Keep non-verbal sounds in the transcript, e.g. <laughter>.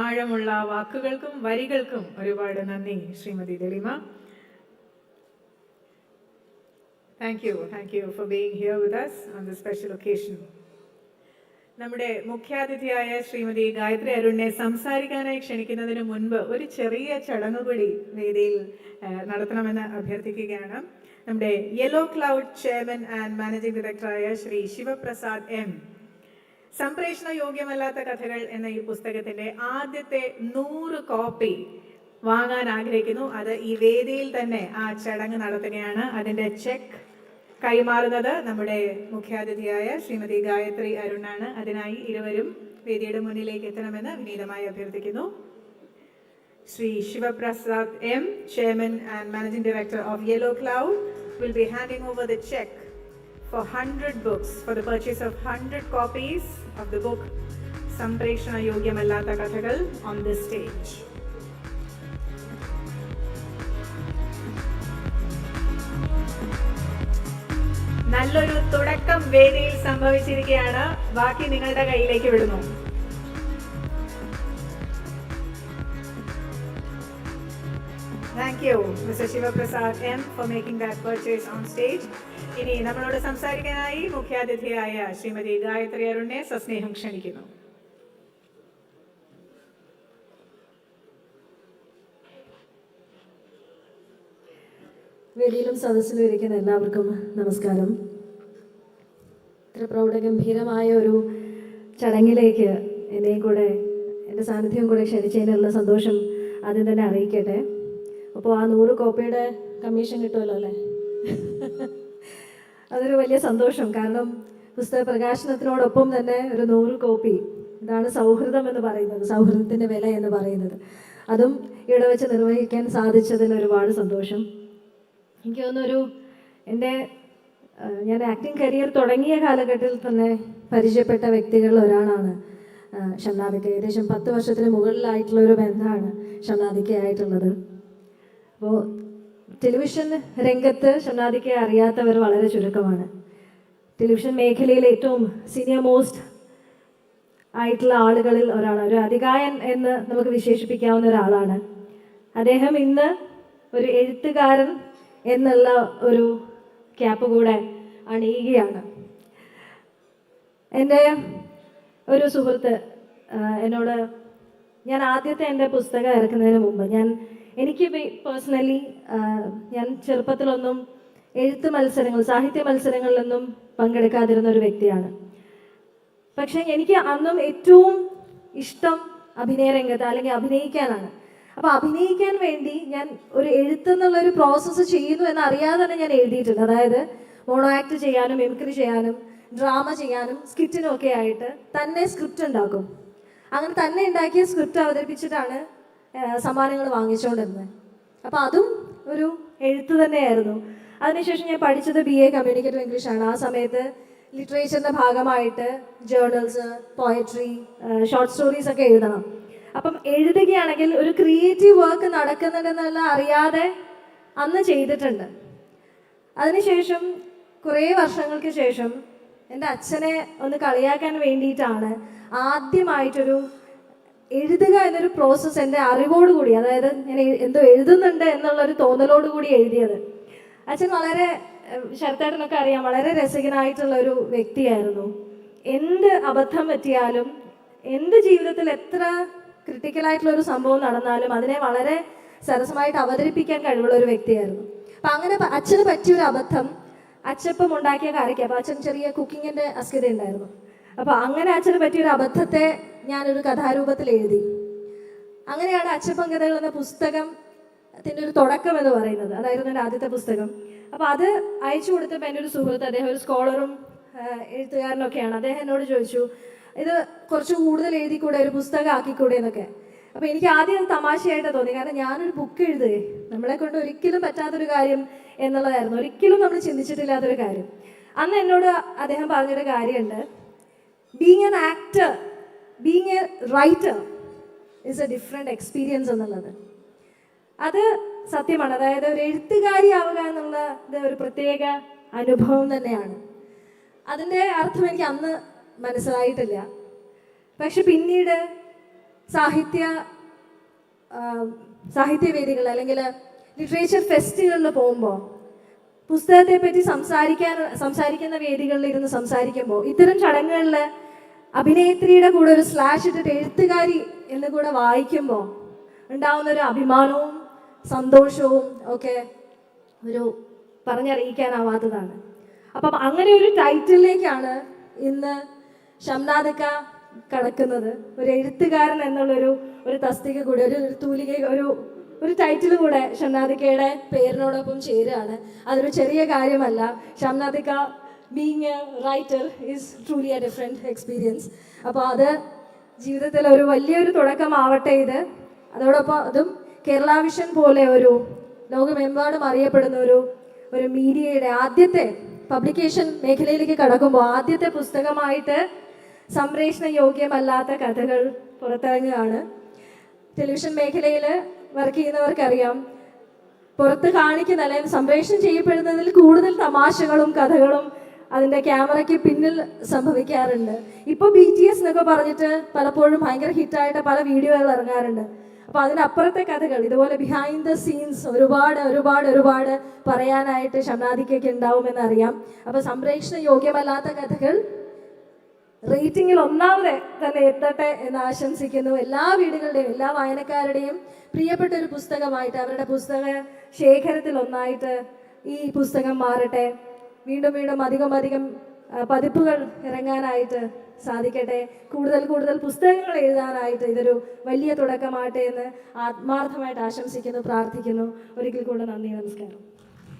ആഴമുള്ള വാക്കുകൾക്കും വരികൾക്കും ഒരുപാട് നന്ദി Shrimati Dalima. Thank you thank you for being here with us on the special occasion നമ്മുടെ മുഖ്യാതിഥിയായ ശ്രീമതി ഗായത്രി അരുണിനെ സംസാരിക്കാനായി ക്ഷണിക്കുന്നതിന് മുൻപ് ഒരു ചെറിയ ചടങ്ങ് കൂടി വേദിയിൽ നടത്തണമെന്ന് അഭ്യർത്ഥിക്കുകയാണ്. നമ്മുടെ yellow cloud chairman and managing ഡയറക്ടറായ ശ്രീ ശിവപ്രസാദ് എം. സംപ്രേഷണ യോഗ്യമല്ലാത്ത കഥകൾ എന്ന ഈ പുസ്തകത്തിന്റെ ആദ്യത്തെ നൂറ് കോപ്പി വാങ്ങാൻ ആഗ്രഹിക്കുന്നു. അത് ഈ വേദിയിൽ തന്നെ ആ ചടങ്ങ് നടത്തുകയാണ്. അതിന്റെ ചെക്ക് കൈമാറുന്നത് നമ്മുടെ മുഖ്യാതിഥിയായ ശ്രീമതി ഗായത്രി അരുണാണ്. അതിനായി ഇരുവരും വേദിയുടെ മുന്നിലേക്ക് എത്തണമെന്ന് വിനീതമായി അഭ്യർത്ഥിക്കുന്നു. Shri Shivaprasad M chairman and managing director of Yellow Cloud will be handing over the cheque for 100 books for the purchase of 100 copies of the book Sampreshana Yogyamallata Kathagal on this stage. നല്ലൊരു തുടക്കം വേദിയിൽ സംഭവിച്ചിരിക്കുകയാണ് ബാക്കി നിങ്ങളുടെ കയ്യിലേക്ക് വിടുന്നു thank you mister Shivaprasad M for making that purchase on stage ഇനി നമ്മളോട് സംസാരിക്കാനായി മുഖ്യാതിഥിയായ ശ്രീമതി ഗായത്രി അരുണിനെ സസ്നേഹം ക്ഷണിക്കുന്നു. വേദിയിലും സദസ്സിലും ഇരിക്കുന്ന എല്ലാവർക്കും നമസ്കാരം. ഇത്ര പ്രൗഢഗംഭീരമായ ഒരു ചടങ്ങിലേക്ക് എന്നെയും കൂടെ എന്റെ സാന്നിധ്യം കൂടെ ക്ഷണിച്ചതിനുള്ള സന്തോഷം ആദ്യം തന്നെ അറിയിക്കട്ടെ. അപ്പോൾ ആ നൂറ് കോപ്പിയുടെ കമ്മീഷൻ കിട്ടുമല്ലോ അല്ലേ? <laughs> അതൊരു വലിയ സന്തോഷം. കാരണം പുസ്തക പ്രകാശനത്തിനോടൊപ്പം തന്നെ ഒരു നൂറ് കോപ്പി ഇതാണ് സൗഹൃദം എന്ന് പറയുന്നത് സൗഹൃദത്തിന്റെ വില എന്ന് പറയുന്നത്. അതും ഇവിടെ വെച്ച് നിർവഹിക്കാൻ സാധിച്ചതിൽ ഒരുപാട് സന്തോഷം. എനിക്ക് തോന്നുന്നൊരു എന്റെ ഞാൻ ആക്ടിങ് കരിയർ തുടങ്ങിയ കാലഘട്ടത്തിൽ തന്നെ പരിചയപ്പെട്ട വ്യക്തികളിൽ ഒരാളാണ് ഷംനാദിക്ക ഏകദേശം പത്ത് വർഷത്തിന് മുകളിലായിട്ടുള്ള ഒരു ബന്ധമാണ് ഷംനാദിക്കയായിട്ടുള്ളത് അപ്പോൾ ടെലിവിഷൻ രംഗത്ത് ഷംനാദിക്ക് അറിയാത്തവർ വളരെ ചുരുക്കമാണ്. ടെലിവിഷൻ മേഖലയിൽ ഏറ്റവും സീനിയർ മോസ്റ്റ് ആയിട്ടുള്ള ആളുകളിൽ ഒരാളാണ്. ഒരു അധികായൻ എന്ന് നമുക്ക് വിശേഷിപ്പിക്കാവുന്ന ഒരാളാണ്. അദ്ദേഹം ഇന്ന് ഒരു എഴുത്തുകാരൻ എന്നുള്ള ഒരു ക്യാപ്പ് കൂടെ അണിയുകയാണ്. എന്റെ ഒരു സുഹൃത്ത് എന്നോട് ഞാൻ ആദ്യത്തെ എന്റെ പുസ്തകം ഇറക്കുന്നതിന് മുമ്പ് ഞാൻ എനിക്ക് പേഴ്സണലി ഞാൻ ചെറുപ്പത്തിലൊന്നും എഴുത്ത് മത്സരങ്ങൾ സാഹിത്യ മത്സരങ്ങളിലൊന്നും പങ്കെടുക്കാതിരുന്ന ഒരു വ്യക്തിയാണ്. പക്ഷെ എനിക്ക് അന്നും ഏറ്റവും ഇഷ്ടം അഭിനയ രംഗത്ത് അല്ലെങ്കിൽ അഭിനയിക്കാനാണ്. അപ്പൊ അഭിനയിക്കാൻ വേണ്ടി ഞാൻ ഒരു എഴുത്ത് എന്നുള്ള ഒരു പ്രോസസ്സ് ചെയ്യുന്നു എന്ന് അറിയാതെ തന്നെ ഞാൻ എഴുതിയിട്ടുണ്ട്. അതായത് മോണോ ആക്ട് ചെയ്യാനും മിമിക്രി ചെയ്യാനും ഡ്രാമ ചെയ്യാനും സ്കിറ്റിനും ഒക്കെ ആയിട്ട് തന്നെ സ്ക്രിപ്റ്റ് ഉണ്ടാക്കും. അങ്ങനെ തന്നെ ഉണ്ടാക്കിയ സ്ക്രിപ്റ്റ് അവതരിപ്പിച്ചിട്ടാണ് സമ്മാനങ്ങൾ വാങ്ങിച്ചുകൊണ്ടിരുന്നത്. അപ്പോൾ അതും ഒരു എഴുത്ത് തന്നെയായിരുന്നു. അതിനുശേഷം ഞാൻ പഠിച്ചത് ബി എ കമ്മ്യൂണിക്കേറ്റീവ് ഇംഗ്ലീഷ് ആണ്. ആ സമയത്ത് ലിറ്ററേച്ചറിന്റെ ഭാഗമായിട്ട് ജേർണൽസ് പോയട്രി ഷോർട്ട് സ്റ്റോറീസ് ഒക്കെ എഴുതണം. അപ്പം എഴുതുകയാണെങ്കിൽ ഒരു ക്രിയേറ്റീവ് വർക്ക് നടക്കുന്നുണ്ടെന്നുള്ള അറിയാതെ അന്ന് ചെയ്തിട്ടുണ്ട്. അതിനുശേഷം കുറേ വർഷങ്ങൾക്ക് ശേഷം എന്റെ അച്ഛനെ ഒന്ന് കളിയാക്കാൻ വേണ്ടിയിട്ടാണ് ആദ്യമായിട്ടൊരു എഴുതുക എന്നൊരു പ്രോസസ്സ് എന്റെ അറിവോടുകൂടി അതായത് ഞാൻ എന്തോ എഴുതുന്നുണ്ട് എന്നുള്ളൊരു തോന്നലോടുകൂടി എഴുതിയത്. അച്ഛൻ വളരെ ശരത്തേട്ടനൊക്കെ അറിയാം വളരെ രസികനായിട്ടുള്ള ഒരു വ്യക്തിയായിരുന്നു. എന്ത് അബദ്ധം പറ്റിയാലും എന്ത് ജീവിതത്തിൽ എത്ര ക്രിട്ടിക്കലായിട്ടുള്ള ഒരു സംഭവം നടന്നാലും അതിനെ വളരെ സരസമായിട്ട് അവതരിപ്പിക്കാൻ കഴിവുള്ള ഒരു വ്യക്തിയായിരുന്നു. അപ്പം അങ്ങനെ അച്ഛന് പറ്റിയൊരു അബദ്ധം അച്ചപ്പം ഉണ്ടാക്കിയ കറിക്ക് അപ്പം അച്ഛൻ ചെറിയ കുക്കിങ്ങിന്റെ അസ്ഥിത ഉണ്ടായിരുന്നു. അപ്പോൾ അങ്ങനെ അച്ഛന് പറ്റിയൊരു അബദ്ധത്തെ ഞാനൊരു കഥാരൂപത്തിൽ എഴുതി. അങ്ങനെയാണ് അച്ചപ്പം കഥകൾ എന്ന പുസ്തകത്തിന്റെ ഒരു തുടക്കം എന്ന് പറയുന്നത്. അതായിരുന്നു എന്റെ ആദ്യത്തെ പുസ്തകം. അപ്പോൾ അത് അയച്ചു കൊടുത്തപ്പോൾ എന്റെ ഒരു സുഹൃത്ത് അദ്ദേഹം ഒരു സ്കോളറും എഴുത്തുകാരനൊക്കെയാണ്. അദ്ദേഹം എന്നോട് ചോദിച്ചു ഇത് കുറച്ച് കൂടുതൽ എഴുതിക്കൂടെ? ഒരു പുസ്തകം ആക്കിക്കൂടെ എന്നൊക്കെ. അപ്പോൾ എനിക്ക് ആദ്യം തമാശയായിട്ട് തോന്നി. കാരണം ഞാനൊരു ബുക്ക് എഴുതുകയെ. നമ്മളെ കൊണ്ട് ഒരിക്കലും പറ്റാത്തൊരു കാര്യം എന്നുള്ളതായിരുന്നു. ഒരിക്കലും നമ്മൾ ചിന്തിച്ചിട്ടില്ലാത്തൊരു കാര്യം. അന്ന് എന്നോട് അദ്ദേഹം പറഞ്ഞൊരു കാര്യമുണ്ട്. Being an actor being a writer is a different experience എന്നുള്ളത്. അത് സത്യമാണ്. അതായത് ഒരു എഴുത്തുകാരിയാവുക എന്നുള്ളത് ഒരു പ്രത്യേക അനുഭവം തന്നെയാണ്. അതിന്റെ അർത്ഥം എനിക്ക് അന്ന് മനസ്സിലായിട്ടില്ല. പക്ഷെ പിന്നീട് സാഹിത്യ സാഹിത്യ സാഹിത്യവേദികൾ അല്ലെങ്കിൽ ലിറ്ററേച്ചർ ഫെസ്റ്റുകളിൽ പോകുമ്പോൾ പുസ്തകത്തെ പറ്റി സംസാരിക്കാൻ സംസാരിക്കുന്ന വേദികളിൽ ഇരുന്ന് സംസാരിക്കുമ്പോൾ ഇത്തരം ചടങ്ങുകളിൽ അഭിനേത്രിയുടെ കൂടെ ഒരു സ്ലാഷ് ഇട്ടിട്ട് എഴുത്തുകാരി എന്ന് കൂടെ വായിക്കുമ്പോൾ ഉണ്ടാവുന്ന ഒരു അഭിമാനവും സന്തോഷവും ഒക്കെ ഒരു പറഞ്ഞറിയിക്കാനാവാത്തതാണ്. അപ്പം അങ്ങനെ ഒരു ടൈറ്റിലേക്കാണ് ഇന്ന് ഷംനാദക്ക കടക്കുന്നത്. ഒരു എഴുത്തുകാരൻ എന്നുള്ളൊരു ഒരു തസ്തിക കൂടെ ഒരു തൂലിക ഒരു ഒരു ടൈറ്റിൽ കൂടെ ഷംനാദിക്കയുടെ പേരിനോടൊപ്പം ചേരുകയാണ്. അതൊരു ചെറിയ കാര്യമല്ല. ഷംനാദിക്ക being a writer is truly a different experience അപ്പോൾ അത് ജീവിതത്തിൽ ഒരു വലിയൊരു തുടക്കമാവട്ടെ ഇത്. അതോടൊപ്പം അതും കേരള വിഷൻ പോലെ ഒരു ലോകമെമ്പാടും അറിയപ്പെടുന്ന ഒരു ഒരു മീഡിയയുടെ ആദ്യത്തെ പബ്ലിക്കേഷൻ മേഖലയിലേക്ക് കടക്കുമ്പോൾ ആദ്യത്തെ പുസ്തകമായിട്ട് സംപ്രേഷണ യോഗ്യമല്ലാത്ത കഥകൾ പുറത്തിറങ്ങുകയാണ്. ടെലിവിഷൻ മേഖലയിൽ വർക്ക് ചെയ്യുന്നവർക്കറിയാം. പുറത്ത് കാണിക്കുന്ന അല്ലെങ്കിൽ സംപ്രേഷണം ചെയ്യപ്പെടുന്നതിൽ കൂടുതൽ തമാശകളും കഥകളും അതിന്റെ ക്യാമറയ്ക്ക് പിന്നിൽ സംഭവിക്കാറുണ്ട്. ഇപ്പോൾ ബി ടി എസ് എന്നൊക്കെ പറഞ്ഞിട്ട് പലപ്പോഴും ഭയങ്കര ഹിറ്റായിട്ട് പല വീഡിയോകൾ ഇറങ്ങാറുണ്ട്. അപ്പോൾ അതിനപ്പുറത്തെ കഥകൾ ഇതുപോലെ ബിഹൈൻഡ് ദ സീൻസ് ഒരുപാട് ഒരുപാട് ഒരുപാട് പറയാനായിട്ട് ഷംനാദിക്കൊക്കെ ഉണ്ടാവുമെന്ന് അറിയാം അപ്പോൾ സംപ്രേഷണ യോഗ്യമല്ലാത്ത കഥകൾ റേറ്റിംഗിൽ ഒന്നാമത് തന്നെ എത്തട്ടെ എന്ന് ആശംസിക്കുന്നു. എല്ലാ വീടുകളുടെയും എല്ലാ വായനക്കാരുടെയും പ്രിയപ്പെട്ട ഒരു പുസ്തകമായിട്ട് അവരുടെ പുസ്തക ശേഖരത്തിൽ ഒന്നായിട്ട് ഈ പുസ്തകം മാറട്ടെ. വീണ്ടും വീണ്ടും അധികം അധികം പതിപ്പുകൾ ഇറങ്ങാനായിട്ട് സാധിക്കട്ടെ. കൂടുതൽ കൂടുതൽ പുസ്തകങ്ങൾ എഴുതാനായിട്ട് ഇതൊരു വലിയ തുടക്കമാകട്ടെ എന്ന് ആത്മാർത്ഥമായിട്ട് ആശംസിക്കുന്നു പ്രാർത്ഥിക്കുന്നു. ഒരിക്കൽ കൂടെ നന്ദി നമസ്കാരം.